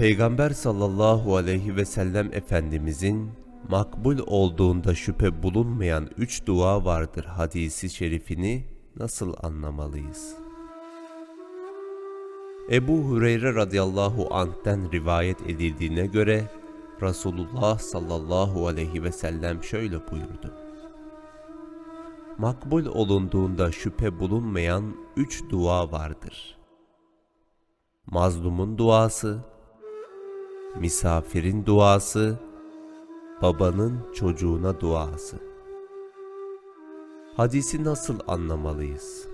Peygamber sallallahu aleyhi ve sellem Efendimizin makbul olduğunda şüphe bulunmayan üç dua vardır hadisi şerifini nasıl anlamalıyız? Ebu Hureyre radıyallahu anh'ten rivayet edildiğine göre Resulullah sallallahu aleyhi ve sellem şöyle buyurdu. Makbul olunduğunda şüphe bulunmayan üç dua vardır. Mazlumun duası, misafirin duası, babanın çocuğuna duası. Hadisi nasıl anlamalıyız?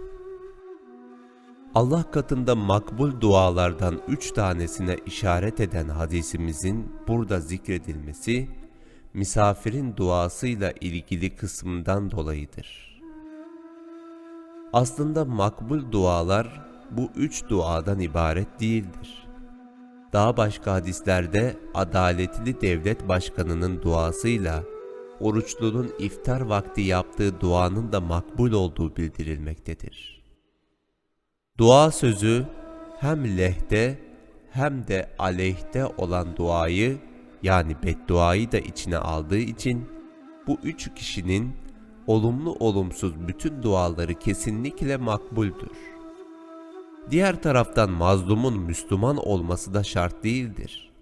Allah katında makbul dualardan üç tanesine işaret eden hadisimizin burada zikredilmesi, misafirin duasıyla ilgili kısmından dolayıdır. Aslında makbul dualar bu üç duadan ibaret değildir. Daha başka hadislerde adaletli devlet başkanının duasıyla oruçlunun iftar vakti yaptığı duanın da makbul olduğu bildirilmektedir. Dua sözü hem lehte hem de aleyhte olan duayı yani bedduayı da içine aldığı için bu üç kişinin olumlu olumsuz bütün duaları kesinlikle makbuldür. Diğer taraftan mazlumun Müslüman olması da şart değildir.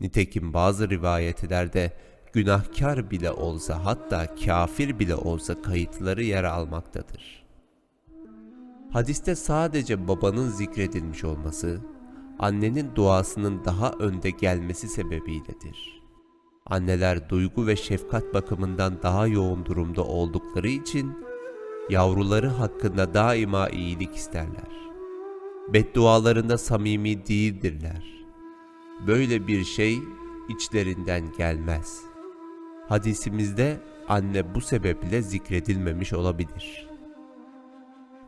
Nitekim bazı rivayetlerde günahkar bile olsa hatta kafir bile olsa kayıtları yer almaktadır. Hadiste sadece babanın zikredilmiş olması, annenin duasının daha önde gelmesi sebebiyledir. Anneler duygu ve şefkat bakımından daha yoğun durumda oldukları için yavruları hakkında daima iyilik isterler. Beddualarında samimi değildirler. Böyle bir şey içlerinden gelmez. Hadisimizde anne bu sebeple zikredilmemiş olabilir.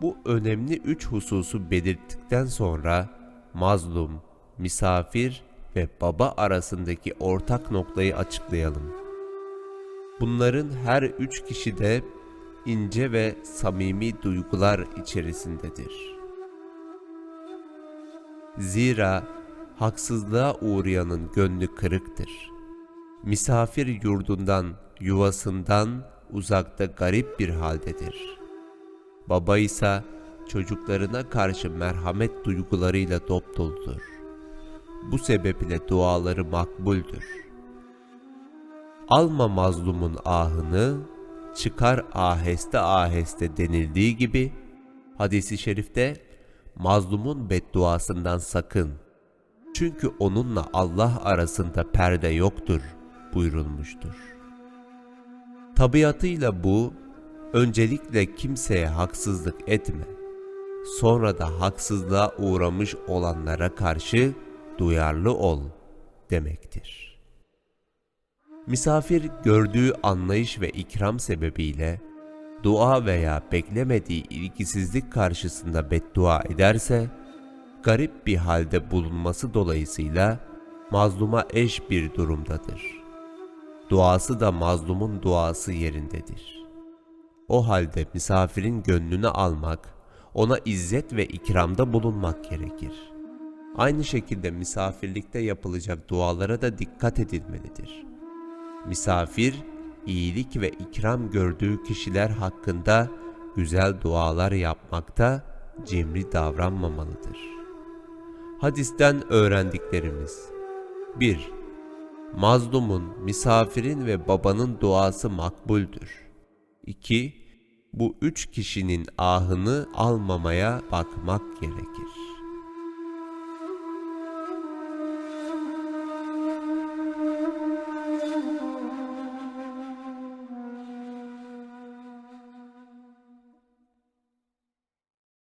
Bu önemli üç hususu belirttikten sonra mazlum, misafir ve baba arasındaki ortak noktayı açıklayalım. Bunların her üç kişi de ince ve samimi duygular içerisindedir. Zira haksızlığa uğrayanın gönlü kırıktır. Misafir yurdundan, yuvasından uzakta garip bir haldedir. Baba ise çocuklarına karşı merhamet duygularıyla dopdoludur. Bu sebeple duaları makbuldür. Alma mazlumun ahını, çıkar aheste aheste denildiği gibi, hadisi şerifte mazlumun bedduasından sakın. Çünkü onunla Allah arasında perde yoktur buyurulmuştur. Tabiatıyla bu, öncelikle kimseye haksızlık etme. Sonra da haksızlığa uğramış olanlara karşı duyarlı ol demektir. Misafir gördüğü anlayış ve ikram sebebiyle dua veya beklemediği ilgisizlik karşısında beddua ederse, garip bir halde bulunması dolayısıyla mazluma eş bir durumdadır. Duası da mazlumun duası yerindedir. O halde misafirin gönlünü almak, ona izzet ve ikramda bulunmak gerekir. Aynı şekilde misafirlikte yapılacak dualara da dikkat edilmelidir. Misafir, iyilik ve ikram gördüğü kişiler hakkında güzel dualar yapmakta cimri davranmamalıdır. Hadisten öğrendiklerimiz 1. Mazlumun, misafirin ve babanın duası makbuldür. 2. Bu üç kişinin ahını almamaya bakmak gerekir.